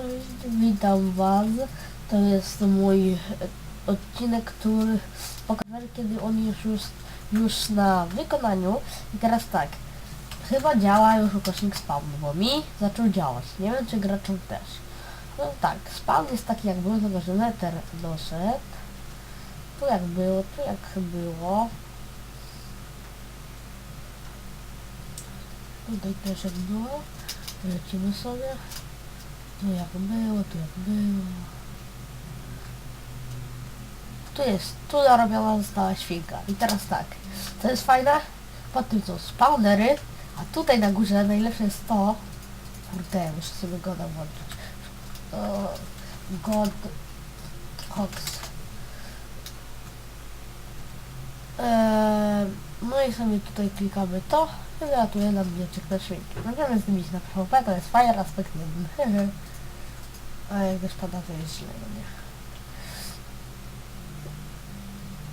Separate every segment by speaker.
Speaker 1: Cześć, witam was. To jest mój odcinek, który pokazał, kiedy on już, już, na wykonaniu. I teraz tak, chyba działa już ukośnik spawn, bo mi zaczął działać. Nie wiem, czy graczom też. No tak, spawn jest taki jak był, tylko że nether doszedł. Tu jak było, tu jak było. Tutaj też jak było. Lecimy sobie. Tu jak było, tu jak było. Tu jest, tu narobiona została świnka. I teraz tak, to jest fajne, pod tym są spawnery, a tutaj na górze najlepsze jest to, kurde, muszę sobie go włączyć. God Hox. Eee, no i sobie tutaj klikamy to, wylatuje nam mieczek na świnki. Możemy zdobyć na PvP, to jest fire aspekt jeden. A jak też pada, to jest źle, no nie.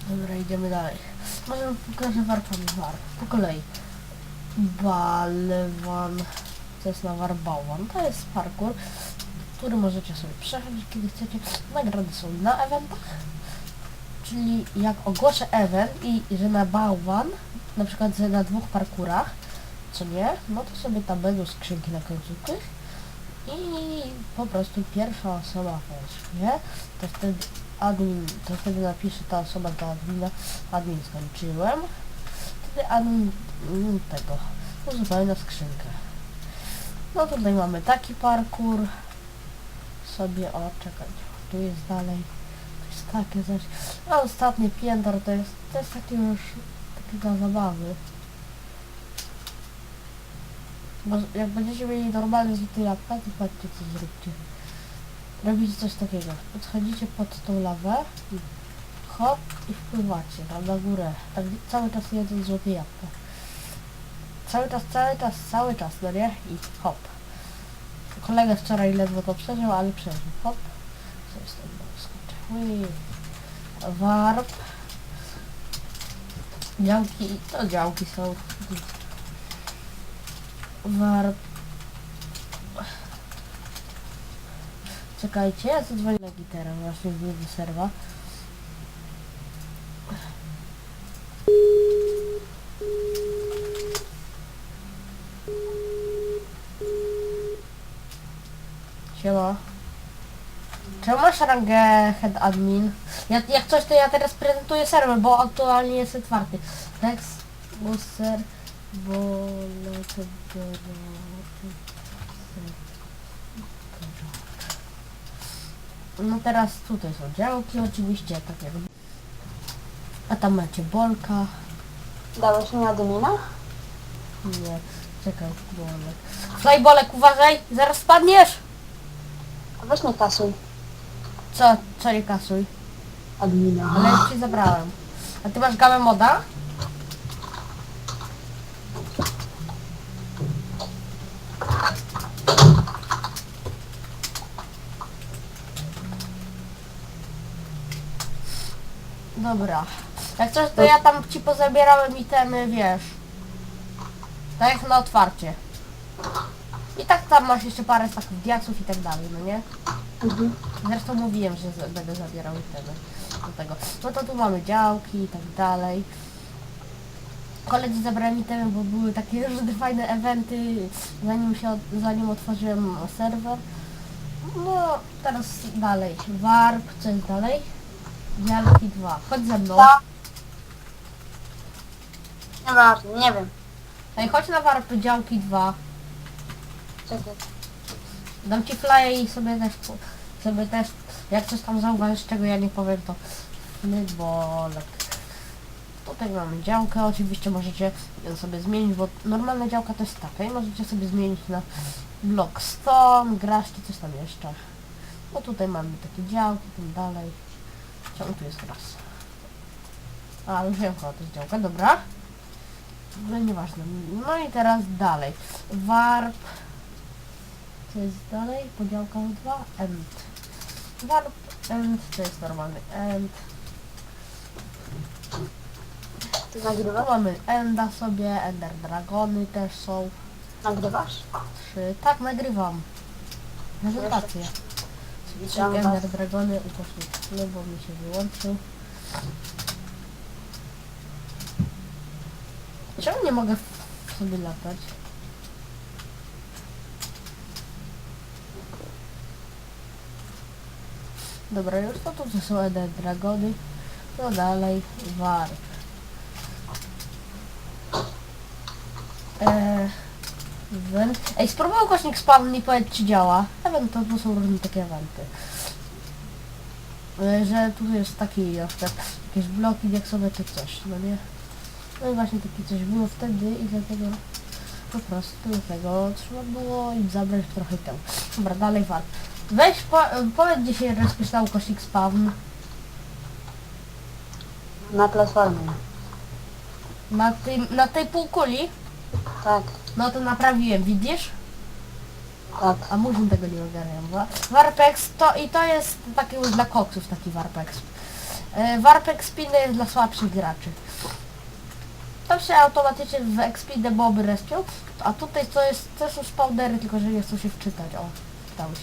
Speaker 1: Dobra, idziemy dalej. Może pokażę warpami war. Po kolei. Balwan. To jest na war bałwan. To jest parkour, który możecie sobie przechodzić, kiedy chcecie. Nagrody są na eventach. Czyli jak ogłoszę event i że na bałwan, na przykład że na dwóch parkurach, co nie, no to sobie tam będą skrzynki na końcu tych i po prostu pierwsza osoba weźmie, to wtedy admin, to wtedy napisze ta osoba do admina, admin skończyłem, wtedy admin tego uzupełnia skrzynkę. No tutaj mamy taki parkour, sobie, o czekaj, tu jest dalej, takie coś, a ostatnie piętro to jest, to jest takie już, takie dla zabawy. Bo jak będziecie mieli normalne złote jabłka, to patrzcie co zróbcie. Robicie coś takiego. Podchodzicie pod tą lawę, hop i wpływacie tam na górę. Tak cały czas jedząc złote jabłka. Cały czas, cały czas, cały czas, no nie? I hop. Kolega wczoraj ledwo to przeżył, ale przeżył. Hop. Co jest tam? Ui. Warp. Działki, to działki są. Warp. Czekajcie, ja zadzwonię na gitarę, właśnie z do serwa. Siema. Czemu masz rangę head admin? Ja, jak coś to ja teraz prezentuję serwer, bo aktualnie jest otwarty. Text, booster, bolek, No teraz tutaj są działki oczywiście, tak jak... A tam macie bolka.
Speaker 2: Dałeś mi admina?
Speaker 1: Nie, czekaj, bolek. Flybolek, uważaj, zaraz spadniesz!
Speaker 2: A Weź nie kasuj
Speaker 1: Co, co nie kasuj?
Speaker 2: admina.
Speaker 1: Ale już ci zabrałem. A ty masz gamę moda? Dobra. Jak coś, to ja tam ci pozabierałem itemy, wiesz. Tak jak na otwarcie. I tak tam masz jeszcze parę takich diaksów i tak dalej, no nie?
Speaker 2: Mhm.
Speaker 1: Zresztą mówiłem, że z- będę zabierał itemy do tego. No to tu mamy działki i tak dalej. Koledzy zabrali itemy, bo były takie różne fajne eventy, zanim się, od- zanim otworzyłem serwer. No, teraz dalej. Warp, co jest dalej? Działki 2. Chodź ze mną.
Speaker 2: Nieważne, nie wiem.
Speaker 1: Ej, chodź na warp działki 2.
Speaker 2: Czekaj.
Speaker 1: Dam ci flyer i sobie też, po- sobie też, jak coś tam zauważysz, czego ja nie powiem, to flybolek. Tutaj mamy działkę, oczywiście możecie ją sobie zmienić, bo normalna działka to jest taka i możecie sobie zmienić na blockstone, grasz czy coś tam jeszcze. No tutaj mamy takie działki, tam dalej. Czemu tu jest raz? A, już wiem, to jest działka, dobra. No nieważne. No i teraz dalej. Warp. Co jest dalej? Podziałka 2. End. Warp. End. To jest normalny end.
Speaker 2: Ty
Speaker 1: Tu
Speaker 2: nagrywasz?
Speaker 1: mamy enda sobie. Ender dragony też są.
Speaker 2: Nagrywasz?
Speaker 1: Trzy. Tak, nagrywam. Prezentację.
Speaker 2: Was.
Speaker 1: Ender Dragony ukośnik bo mi się wyłączył. Czemu nie mogę sobie latać? Dobra, już to tu są Ender Dragony. No dalej, War. Eee. Ej, spróbuj ukośnik spawn i powiedz czy działa. Event to, to są różne takie eventy. E, Że tu jest taki na jakieś bloki diaksowe czy coś, no nie? No i właśnie takie coś było wtedy i dlatego po prostu tego trzeba było im zabrać trochę temu. Dobra, dalej war. Weź po, powiedz gdzie się rozpisał ukośnik spawn.
Speaker 2: Na platformie.
Speaker 1: Na, tym, na tej półkuli.
Speaker 2: Tak,
Speaker 1: No to naprawiłem, widzisz?
Speaker 2: tak.
Speaker 1: A murzyn tego nie ogarniam. Wa- Warpex to i to jest taki już dla koksów taki Warpex. E, Warpex Spiny jest dla słabszych graczy. To się automatycznie w Expide moby respią, a tutaj to jest, to są spawnery, tylko że nie chcą się wczytać, o,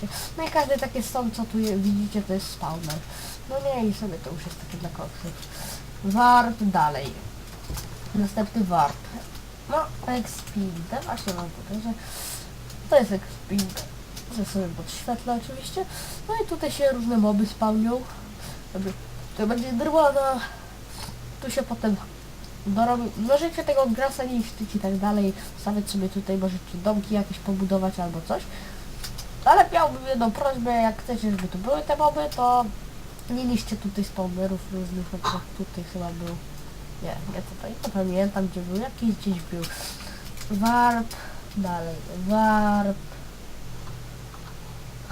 Speaker 1: się. No i każdy takie są, co tu je, widzicie, to jest spawner. No nie, i sobie to już jest takie dla koksów. Warp dalej. Następny warp. No, Expide, właśnie mam tutaj, że to jest Expide. że sobie podświetlę oczywiście. No i tutaj się różne moby spełnią. To będzie drwana. Tu się potem dorobi. Możecie tego grasa niszczyć i tak dalej. Stawiać sobie tutaj możecie domki jakieś pobudować albo coś. Ale miałbym jedną prośbę, jak chcecie, żeby tu były te moby, to nie niszcie tutaj spawnerów różnych, na tutaj chyba był. Nie, nie tutaj, nie pamiętam gdzie był, jakiś gdzieś był. Warp, dalej, warp,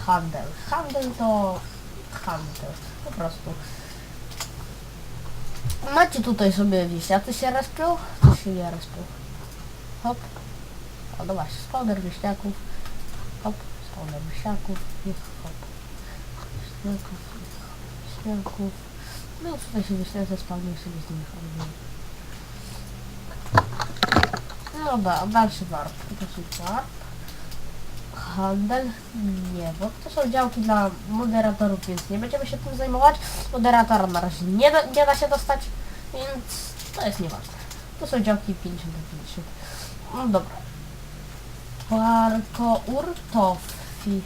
Speaker 1: handel. Handel to handel, po prostu. Macie tutaj sobie wisiaty się respią, czy się nie respią. Hop. O no właśnie, spawner wieśniaków. Hop, spawner wieśniaków. Jest hop. Wieśniaków, wieśniaków. No i tutaj się wieśniacy spawnują sobie z nimi handluje. No da, dalszy warp. Taki warp. Handel? Nie, bo to są działki dla moderatorów, więc nie będziemy się tym zajmować. Moderatora na razie nie da, nie da się dostać, więc to jest nieważne. To są działki 50 na 50. No dobra. Parkour Tofi.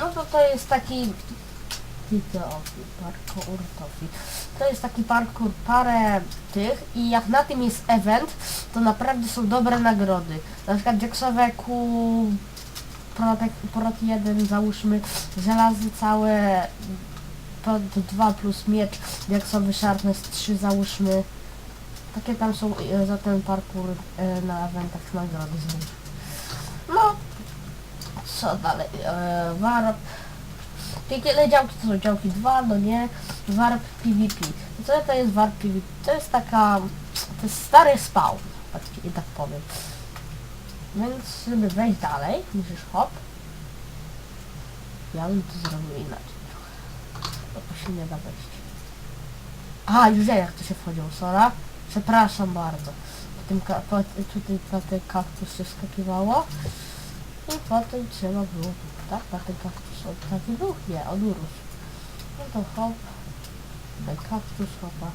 Speaker 1: No to to jest taki... Parkour Tofi. To jest taki parkour, parę tych i jak na tym jest event, to naprawdę są dobre nagrody. Na przykład Jacksowe Protect, Prot 1 załóżmy, żelazy całe Prot 2 plus miecz, Jacksowy Sharpness 3 załóżmy. Takie tam są e, za ten parkour e, na eventach nagrody. No, co dalej? E, warp. Piekielne działki to są działki 2, no nie. Warp PvP. Co to jest warp PvP? To jest taka... To jest stary spawn, tak, i tak powiem. Więc żeby wejść dalej, musisz hop. Ja bym to zrobił inaczej to się nie da wejść. A, już wiem jak to się wchodziło, Sora. Przepraszam bardzo. Po tym po, tutaj na ten kaktus się skakiwało. I potem trzeba było, tak? Na ten kaktus on taki był? Nie, on urósł. No to hop. Ten kaktus hopa.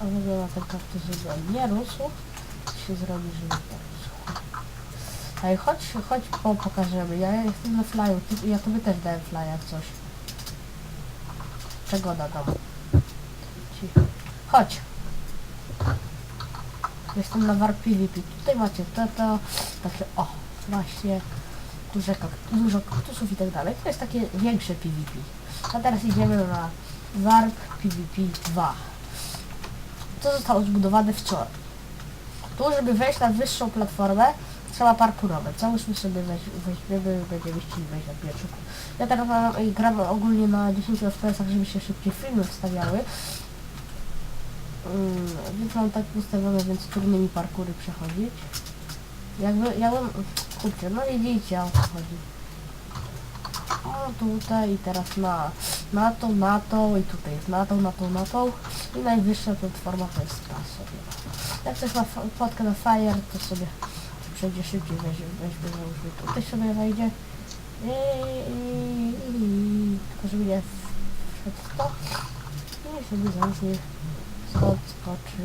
Speaker 1: A w ogóle na ten kaktus żeby on nie rósł, się zrobi, żeby nie rósł. Ej, chodź, chodź, po, pokażemy. Ja jestem na flyu, ty, ja tobie też dałem flya coś. Czego dodam? Chodź. Jestem na Warp PvP. Tutaj macie to, to, takie, o, właśnie, duże dużo kaktusów i tak dalej. To jest takie większe PvP. A teraz idziemy na Warp PvP 2. To zostało zbudowane wczoraj. Tu, żeby wejść na wyższą platformę, trzeba parkurować. Załóżmy sobie, weź, weźmiemy, będziemy chcieli wejść na pierwszą. Ja teraz ej, gram ogólnie na 10 fps żeby się szybciej filmy wstawiały. Mm, mam tak ustawione, więc trudno mi parkury przechodzić. Jakby, ja bym, kurczę, no widzicie o co chodzi. O, tutaj i teraz na, na tą, na tą i tutaj jest na tą, na tą, na tą. I najwyższa platforma to jest ta sobie. Jak na fa- fotkę na fire, to sobie przejdzie szybciej, weź, weźmy załóżmy tutaj sobie wejdzie. I, tylko żeby nie wszedł w to. I sobie załóżmy stąd skoczy.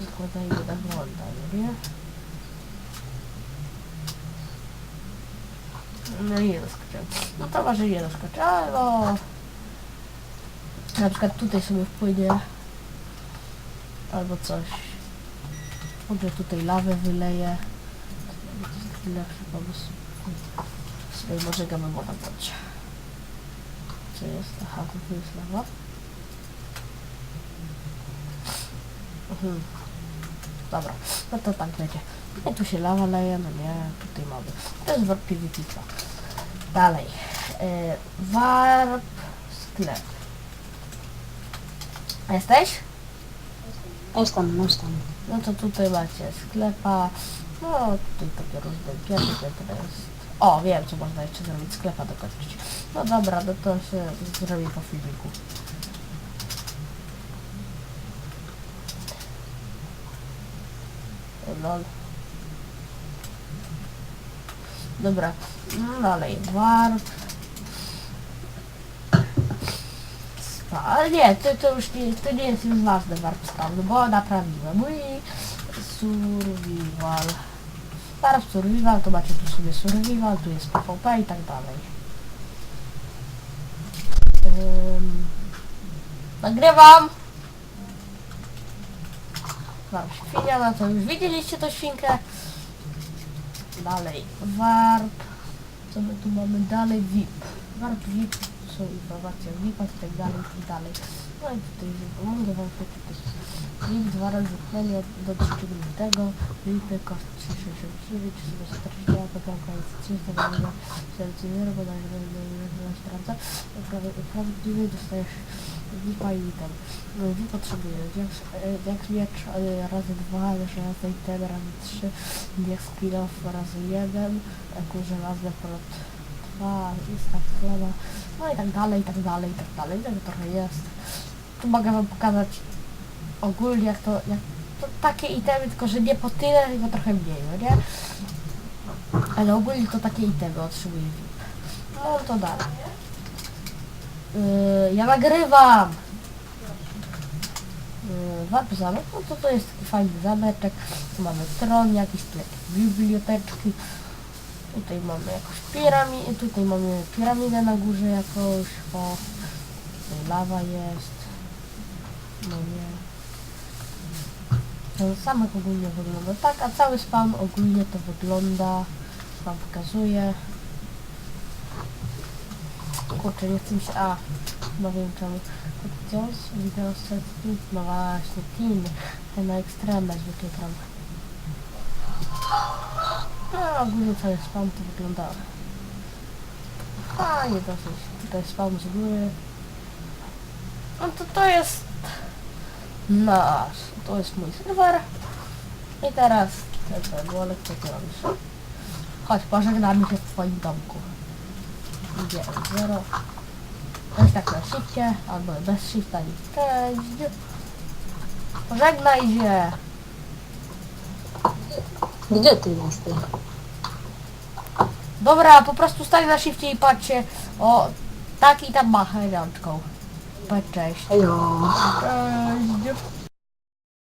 Speaker 1: Zakładajmy na blonda, no nie? No i nie doskoczyłem. No to może nie doskoczę, ale no... Na przykład tutaj sobie wpłynie. Albo coś. Może tutaj lawę wyleje. To lepszy pomysł. Sobie może gamemowa dać. Co jest? Aha, tu jest lawa. Mhm. Dobra, no to tak będzie. I tu się lawa leje, no nie, tutaj mamy. To jest warp PvP. Dalej. Yy, warp sklep. Jesteś?
Speaker 2: Jestem, jestem.
Speaker 1: No to tutaj macie sklepa. No tutaj takie różne pierwsze to jest. O, wiem co można jeszcze zrobić, sklepa dokończyć. No dobra, no to się zrobi po filmiku. Lol. Dobra, no dalej, warp. Ale nie, to, to już nie, to nie jest już ważne warp span, no bo naprawiłem. No i survival. Warp survival, to macie tu sobie survival, tu jest PvP i tak dalej. Nagrywam! Mam świnia, no to już widzieliście tą świnkę. Dalej, warp. Co my tu mamy dalej? VIP. Warp VIP, są informacje o VIP-ach i tak dalej, i tak dalej. No i tutaj mogę wam przeczytać. VIP dwa razy chlenie do 3 lutego. VIP koszt 369, 440, poprawka jest 300 gramy, 40, bo na na sprawdza. Prawdziwy dostajesz VIP-a i tam. No VIP potrzebuje jak, jak miecz e, razy 2, razy item razy 3, jak skill off razy 1, jak żelazne prot 2, jest tak chleba, no i tak dalej, i tak dalej, i tak dalej, tego trochę jest. Tu mogę wam pokazać ogólnie jak to, jak to takie itemy, tylko że nie po tyle, tylko trochę mniej, no nie? Ale ogólnie to takie itemy otrzymuje VIP. No to dalej. Yy, ja nagrywam! Yy, warp zamek, no to to jest taki fajny zameczek. Tu mamy tron jakiś, tu jakieś biblioteczki. Tutaj mamy jakąś piramidę, tutaj mamy piramidę na górze jakąś, o. Tutaj lawa jest. No nie. Ten zamek ogólnie wygląda tak, a cały spawn ogólnie to wygląda, wam pokazuję. Kurczę, mi się, a, no wiem czemu. Jones, wideo set, no właśnie, Tin, ten na ekstremę tam. No, ogólnie cały spawn to wygląda fajnie dosyć. Tutaj spawn z góry. No to to jest nasz, to jest mój serwer. I teraz, ten Wolek, co ty robisz? Chodź, pożegnamy się w twoim domku. Idzie zero. Weź tak na shifcie, albo bez shifta nie cześć. Pożegnaj się.
Speaker 2: Gdzie ty jesteś?
Speaker 1: Dobra, po prostu stań na shifcie i patrzcie. O, tak i tam machaj rączką. Cześć.
Speaker 2: Hejo.
Speaker 1: Cześć.